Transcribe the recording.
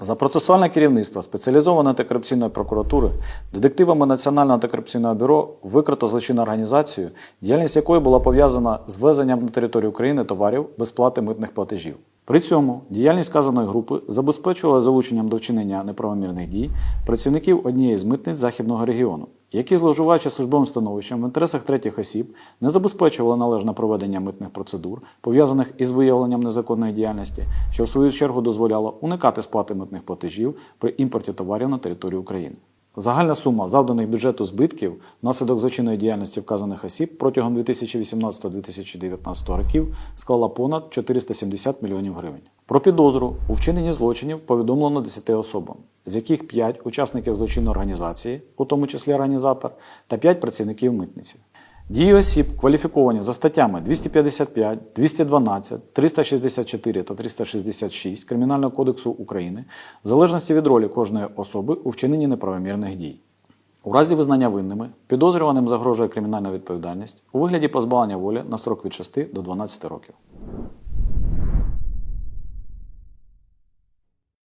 За процесуальне керівництво спеціалізованої антикорупційної прокуратури детективами Національного антикорупційного бюро викрито злочинну організацію, діяльність якої була пов'язана з ввезенням на територію України товарів без плати митних платежів. При цьому діяльність вказаної групи забезпечувала залученням до вчинення неправомірних дій працівників однієї з митниць західного регіону, які, зловживаючи службовим становищем в інтересах третіх осіб, не забезпечували належне проведення митних процедур, пов'язаних із виявленням незаконної діяльності, що в свою чергу дозволяло уникати сплати митних платежів при імпорті товарів на територію України. Загальна сума завданих бюджету збитків внаслідок злочинної діяльності вказаних осіб протягом 2018-2019 років склала понад 470 мільйонів гривень. Про підозру у вчиненні злочинів повідомлено 10 особам, з яких 5 учасників злочинної організації, у тому числі організатор, та 5 працівників митниці. Дії осіб кваліфіковані за статтями 255, 212, 364 та 366 Кримінального кодексу України в залежності від ролі кожної особи у вчиненні неправомірних дій. У разі визнання винними підозрюваним загрожує кримінальна відповідальність у вигляді позбавлення волі на строк від 6 до 12 років.